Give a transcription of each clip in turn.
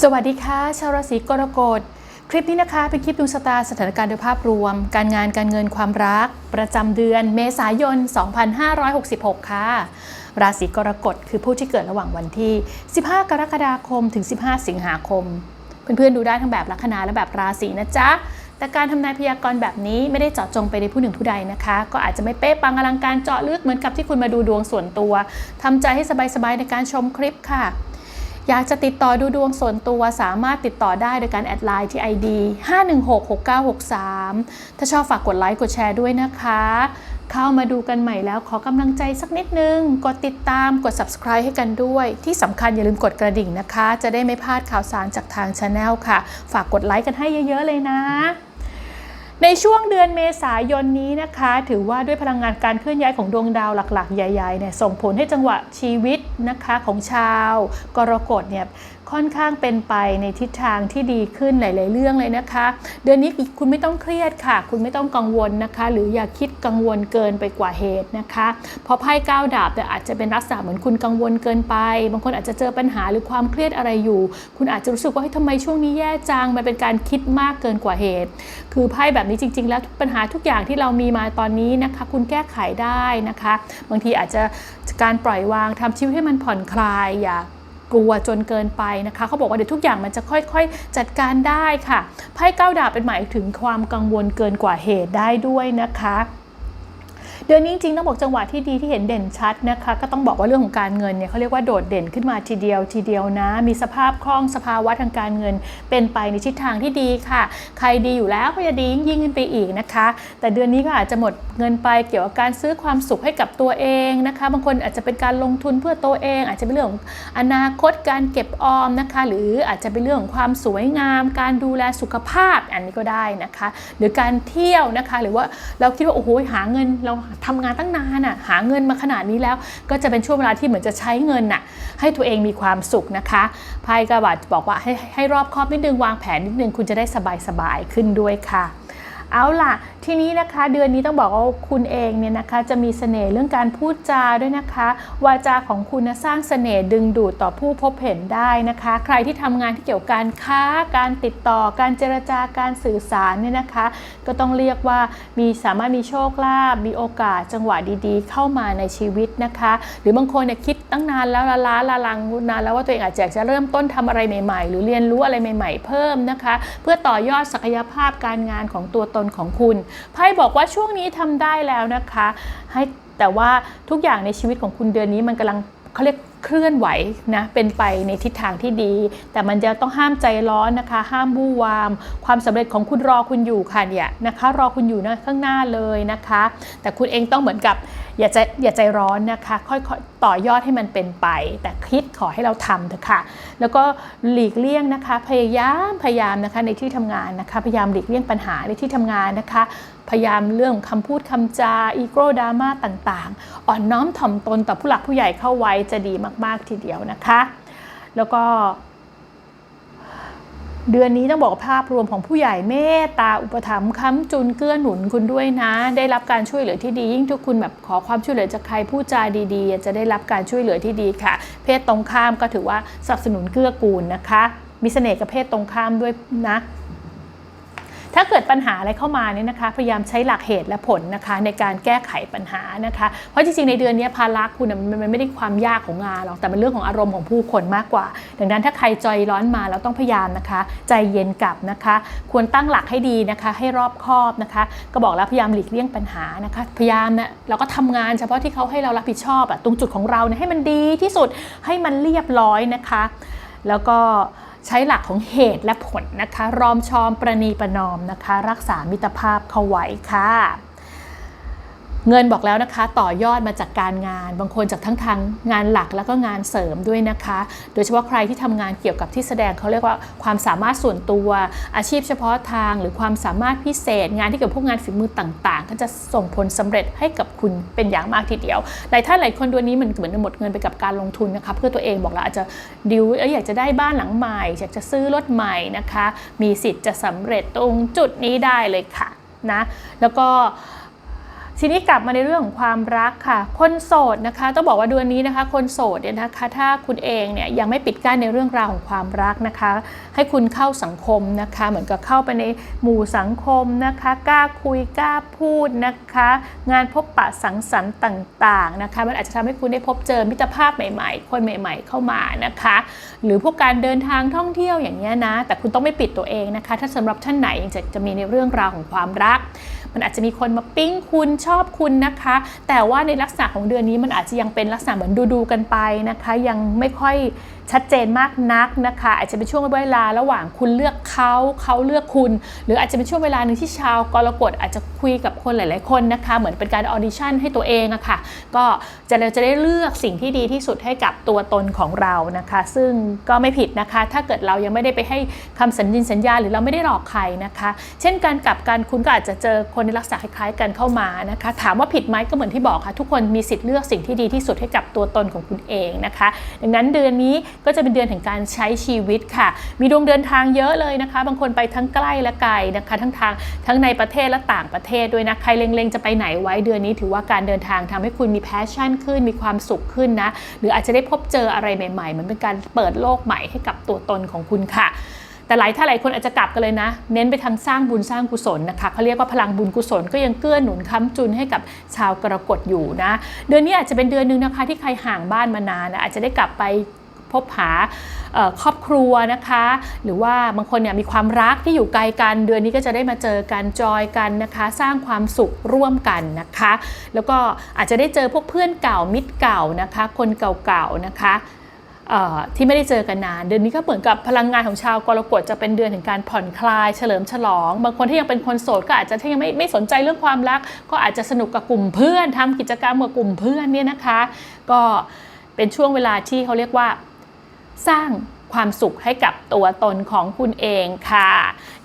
สวัสดีค่ะ ชาวราศีกรกฎ คลิปนี้นะคะเป็นคลิปดวงชะตาสถานการณ์โดยภาพรวม การงานการเงินความรัก ประจำเดือนเมษายน 2566 ค่ะ ราศีกรกฎคือผู้ที่เกิดระหว่างวันที่ 15 กรกฎาคมถึง 15 สิงหาคม เพื่อนๆดูได้ทั้งแบบลัคนาและแบบราศีนะจ๊ะ แต่การทำนายพยากรณ์แบบนี้ไม่ได้เจาะจงไปในผู้หนึ่งผู้ใดนะคะ ก็อาจจะไม่เป๊ะปังอลังการเจาะลึกเหมือนกับที่คุณมาดูดวงส่วนตัวทำใจให้สบายๆในการชมคลิปค่ะ อยากจะติดต่อดูดวงส่วนตัวสามารถติดต่อได้โดยการแอดไลน์ที่ ID 5166963 ถ้าชอบฝากกดไลค์กดแชร์ด้วยนะคะ เข้ามาดูกันใหม่แล้วขอกำลังใจสักนิดนึง กดติดตามกด subscribe ให้กันด้วย ที่สำคัญอย่าลืมกดกระดิ่งนะคะ จะได้ไม่พลาดข่าวสารจากทางช anel ค่ะ ฝากกดไลค์กันให้เยอะๆเลยนะในช่วงเดือนเมษายนนี้นะคะ ถือว่าด้วยพลังงานการเคลื่อนย้ายของดวงดาวหลัก ๆ ใหญ่ๆเนี่ยส่งผลให้จังหวะชีวิต นะคะของชาวกรกฎเนี่ย ค่อนข้างเป็นไปในทิศทางที่ดีขึ้นหลาย ๆ เรื่องเลยนะคะ เดือนนี้คุณไม่ต้องเครียดค่ะ คุณไม่ต้องกังวลนะคะ หรืออย่าคิดกังวลเกินไปกว่าเหตุนะคะ เพราะไพ่ก้าวดาบแต่อาจจะเป็นลักษณะเหมือนคุณกังวลเกินไป บางคนอาจจะเจอปัญหาหรือความเครียดอะไรอยู่ คุณอาจจะรู้สึกว่าเฮ้ยทำไมช่วงนี้แย่จังมันเป็นการคิดมากเกินกว่าเหตุ คือไพ่แบบนี้จริง ๆ แล้วปัญหาทุกอย่างที่เรามีมาตอนนี้นะคะ คุณแก้ไขได้นะคะ บางทีอาจจะการปล่อยวางทำชีวิตให้มันผ่อนคลายอย่า กลัวจนเกินไปนะคะเขาบอกว่าเดี๋ยวทุกอย่างมันจะค่อยๆ จัดการได้ค่ะไพ่เก้าดาบเป็นหมายถึงความกังวลเกินกว่าเหตุได้ด้วยนะคะ เดือนนี้จริงๆต้องบอกจังหวะที่ดีที่เห็นเด่นชัดนะคะ ก็ต้องบอกว่าเรื่องของการเงินเนี่ยเขาเรียกว่าโดดเด่นขึ้นมาทีเดียวทีเดียวนะ มีสภาพคล่องสภาวะทางการเงิน เป็นไปในทิศทางที่ดีค่ะ ใครดีอยู่แล้วก็จะดียิ่งขึ้นไปอีกนะคะ แต่เดือนนี้ก็อาจจะหมดเงินไปเกี่ยวกับการซื้อความสุขให้กับตัวเองนะคะ บางคนอาจจะเป็นการลงทุนเพื่อตัวเอง อาจจะเป็นเรื่องของอนาคตการเก็บออมนะคะ หรืออาจจะเป็นเรื่องของความสวยงาม การดูแลสุขภาพอันนี้ก็ได้นะคะ หรือการเที่ยวนะคะ หรือว่าเราคิดว่าโอ้โหหาเงินเราทำงานตั้งนานอะหาเงินมาขนาดนี้แล้ว ก็จะเป็นช่วงเวลาที่เหมือนจะใช้เงินน่ะให้ตัวเองมีความสุขนะคะไพ่กระบาดบอกว่าให้ให้รอบคอบนิดนึงวางแผนนิดนึงคุณจะได้สบายๆขึ้นด้วยค่ะ เอาล่ะ ทีนี้นะคะเดือนนี้ต้องบอกว่าคุณเองเนี่ยนะคะจะมีเสน่ห์เรื่องการพูดจาด้วยนะคะ วาจาของคุณนะสร้างเสน่ห์ดึงดูดต่อผู้พบเห็นได้นะคะ ใครที่ทำงานที่เกี่ยวกับการค้า การติดต่อ การเจรจาการสื่อสารเนี่ยนะคะ ก็ต้องเรียกว่ามีสามารถมีโชคลาภมีโอกาสจังหวะดีๆ เข้ามาในชีวิตนะคะ หรือบางคนเนี่ยคิดตั้งนานแล้วละล้าละลังนานแล้วว่าตัวเองอาจจะจะเริ่มต้นทำอะไรใหม่ ๆ หรือเรียนรู้อะไรใหม่ ๆ เพิ่มนะคะ เพื่อต่อยอดศักยภาพการงานของตัวตนของคุณไพ่บอกว่าช่วงนี้ทำได้แล้วนะคะ ให้แต่ว่าทุกอย่างในชีวิตของคุณเดือนนี้มันกำลังเขาเรียกเคลื่อนไหวนะเป็นไปในทิศทางที่ดี แต่มันจะต้องห้ามใจร้อนนะคะ ห้ามบู้วาม ความสำเร็จของคุณรอคุณอยู่ค่ะเนี่ยนะคะ รอคุณอยู่นะข้างหน้าเลยนะคะ แต่คุณเองต้องเหมือนกับอย่าใจอย่าใจร้อนนะคะค่อยๆต่อยอดให้มันเป็นไป แต่คิดขอให้เราทำเถอะค่ะ แล้วก็หลีกเลี่ยงนะคะ พยายามพยายามนะคะในที่ทำงานนะคะ พยายามหลีกเลี่ยงปัญหาในที่ทำงานนะคะ พยายามเรื่องคำพูดคำจาอีโก้ดราม่าต่างๆ อ่อนน้อมถ่อมตนต่อผู้หลักผู้ใหญ่เข้าไว้จะดีมากๆทีเดียวนะคะ แล้วก็ เดือนนี้ต้องบอกภาพรวมของผู้ใหญ่เมตตาอุปถัมภ์ค้ำจุนเกื้อหนุนคุณด้วยนะ ได้รับการช่วยเหลือที่ดี ยิ่งทุกคุณแบบขอความช่วยเหลือจากใครผู้จาดีๆ จะได้รับการช่วยเหลือที่ดีค่ะ เพศตรงข้ามก็ถือว่าสนับสนุนเกื้อกูลนะคะ มีเสน่ห์กับเพศตรงข้ามด้วยนะ ถ้าเกิดปัญหาอะไรเข้ามาเนี่ยนะคะ พยายามใช้หลักเหตุและผลนะคะในการแก้ไขปัญหานะคะ เพราะจริงๆในเดือนนี้ภาระคุณมันไม่ได้ความยากของงานหรอก แต่เป็นเรื่องของอารมณ์ของผู้คนมากกว่า ดังนั้นถ้าใครใจร้อนมาเราต้องพยายามนะคะ ใจเย็นกลับนะคะ ควรตั้งหลักให้ดีนะคะ ให้รอบคอบนะคะ ก็บอกแล้วพยายามหลีกเลี่ยงปัญหานะคะ พยายามนะเราก็ทำงานเฉพาะที่เขาให้เรารับผิดชอบอะตรงจุดของเราเนี่ยให้มันดีที่สุดให้มันเรียบร้อยนะคะ แล้วก็ ใช้หลักของเหตุและผลนะคะ รอมชอมประนีประนอมนะคะ รักษามิตรภาพเข้าไว้ค่ะ เงินบอกแล้วนะคะต่อยอดมาจากการงาน บางคนจากทั้งทางงานหลักแล้วก็งานเสริมด้วยนะคะ โดยเฉพาะใครที่ทำงานเกี่ยวกับที่แสดงเขาเรียกว่าความสามารถส่วนตัวอาชีพเฉพาะทางหรือความสามารถพิเศษ งานที่เกี่ยวกับพวกงานฝีมือต่างๆ ก็จะส่งผลสำเร็จให้กับคุณเป็นอย่างมากทีเดียวหลายท่านหลายคนดวนี้มันเหมือนหมดเงินไปกับการลงทุนนะคะเพื่อตัวเองบอกแล้วอาจจะดิวอยากจะได้บ้านหลังใหม่ อยากจะซื้อรถใหม่นะคะ มีสิทธิ์จะสำเร็จตรงจุดนี้ได้เลยค่ะนะแล้วก็ ทีนี้กลับมาในเรื่องของความรักค่ะ คนโสดนะคะต้องบอกว่าเดือนนี้นะคะ คนโสดเนี่ยนะคะ ถ้าคุณเองเนี่ยยังไม่ปิดกั้นในเรื่องราวของความรักนะคะ ให้คุณเข้าสังคมนะคะ เหมือนกับเข้าไปในหมู่สังคมนะคะกล้าคุยกล้าพูดนะคะ งานพบปะสังสรรค์ต่างๆนะคะ มันอาจจะทำให้คุณได้พบเจอมิตรภาพใหม่ ๆ คนใหม่ ๆ เข้ามานะคะ หรือพวกการเดินทางท่องเที่ยวอย่างนี้ยนะ แต่คุณต้องไม่ปิดตัวเองนะคะ ถ้าสำหรับท่านไหนจะจะมีในเรื่องราวของความรัก มันอาจจะมีคนมาปิ๊งคุณชอบคุณนะคะ แต่ว่าในลักษณะของเดือนนี้มันอาจจะยังเป็นลักษณะเหมือนดูๆกันไปนะคะ ยังไม่ค่อยชัดเจนมากนักนะคะ อาจจะเป็นช่วงเวลาระหว่างคุณเลือกเขาเขาเลือกคุณ หรืออาจจะเป็นช่วงเวลาหนึ่งที่ชาวกรกฎอาจจะคุยกับคนหลาย ๆ คนนะคะ เหมือนเป็นการออดิชั่นให้ตัวเองอะค่ะก็จะเราจะได้เลือกสิ่งที่ดีที่สุดให้กับตัวตนของเรานะคะ ซึ่งก็ไม่ผิดนะคะ ถ้าเกิดเรายังไม่ได้ไปให้คำสัญญินสัญญาหรือเราไม่ได้หลอกใครนะคะ เช่นกันกับการคุณก็อาจจะเจอคนในลักษณะคล้าย ๆ กันเข้ามานะคะ ถามว่าผิดไหมก็เหมือนที่บอกค่ะ ทุกคนมีสิทธิ์เลือกสิ่งที่ดีที่สุดให้กับตัวตนของคุณเองนะคะ ดังนั้นเดือนนี้ก็จะเป็นเดือนแห่งการใช้ชีวิตค่ะ มีดวงเดินทางเยอะเลยนะคะ บางคนไปทั้งใกล้และไกลนะคะ ทั้งทางทั้งในประเทศและต่างประเทศด้วยนะ ใครเล็งๆจะไปไหนไว้เดือนนี้ ถือว่าการเดินทางทำให้คุณมีแพชชั่นขึ้น มีความสุขขึ้นนะ หรืออาจจะได้พบเจออะไรใหม่ๆ มันเป็นการเปิดโลกใหม่ให้กับตัวตนของคุณค่ะแต่หลายถ้าหลายคนอาจจะกลับกันเลยนะ เน้นไปทางสร้างบุญสร้างกุศลนะคะเขาเรียกว่าพลังบุญกุศลก็ยังเกื้อหนุนค้ำจุนให้กับชาวกรกฎอยู่นะ เดือนนี้อาจจะเป็นเดือนหนึ่งนะคะที่ใครห่างบ้านมานานนะอาจจะได้กลับไป พบหาครอบครัวนะคะ หรือว่าบางคนเนี่ยมีความรักที่อยู่ไกลกันเดือนนี้ก็จะได้มาเจอกันจอยกันนะคะ สร้างความสุขร่วมกันนะคะ แล้วก็อาจจะได้เจอพวกเพื่อนเก่ามิตรเก่านะคะ คนเก่าๆนะคะที่ไม่ได้เจอกันนาน เดือนนี้ก็เหมือนกับพลังงานของชาวกรกฎจะเป็นเดือนแห่งการผ่อนคลาย เฉลิมฉลอง บางคนที่ยังเป็นคนโสดก็อาจจะที่ยังไม่ไม่สนใจเรื่องความรัก ก็อาจจะสนุกกับกลุ่มเพื่อนทำกิจกรรมกับกลุ่มเพื่อนเนี่ยนะคะ ก็เป็นช่วงเวลาที่เขาเรียกว่า สร้าง ความสุขให้กับตัวตนของคุณเองค่ะ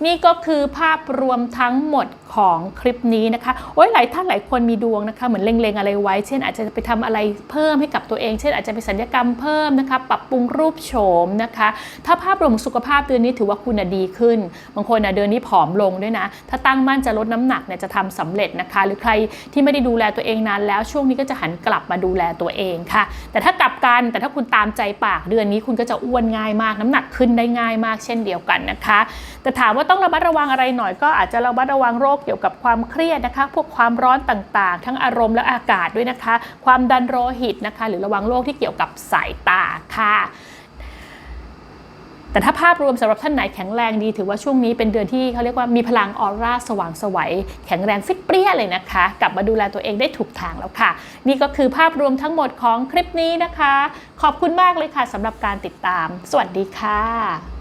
นี่ก็คือภาพรวมทั้งหมดของคลิปนี้นะคะโอ้ยหลายท่านหลายคนมีดวงนะคะ เหมือนเล็งๆอะไรไว้ เช่น อาจจะไปทำอะไรเพิ่มให้กับตัวเอง เช่น อาจจะไปสัญญกรรมเพิ่มนะคะ ปรับปรุงรูปโฉมนะคะ ถ้าภาพรวมสุขภาพเดือนนี้ถือว่าคุณน่ะดีขึ้น บางคนน่ะเดือนนี้ผอมลงด้วยนะ ถ้าตั้งมั่นจะลดน้ำหนักเนี่ยจะทำสำเร็จนะคะ หรือใครที่ไม่ได้ดูแลตัวเองนานแล้วช่วงนี้ก็จะหันกลับมาดูแลตัวเองค่ะ แต่ถ้ากลับกันแต่ถ้าคุณตามใจปากเดือนนี้คุณก็จะอ้วนง่ายมาก น้ำหนักขึ้นได้ง่ายมากเช่นเดียวกันนะคะ แต่ถามว่าต้องระมัดระวังอะไรหน่อยก็อาจจะระมัดระวังโรคเกี่ยวกับความเครียดนะคะ พวกความร้อนต่างๆ ทั้งอารมณ์และอากาศด้วยนะคะ ความดันโลหิตนะคะ หรือระวังโรคที่เกี่ยวกับสายตาค่ะ แต่ถ้าภาพรวมสำหรับท่านไหนแข็งแรงดีถือว่าช่วงนี้เป็นเดือนที่เขาเรียกว่ามีพลังออร่าสว่างสวัยแข็งแรงฟิตเปรี้ยเลยนะคะ กลับมาดูแลตัวเองได้ถูกทางแล้วค่ะ นี่ก็คือภาพรวมทั้งหมดของคลิปนี้นะคะ ขอบคุณมากเลยค่ะสำหรับการติดตาม สวัสดีค่ะ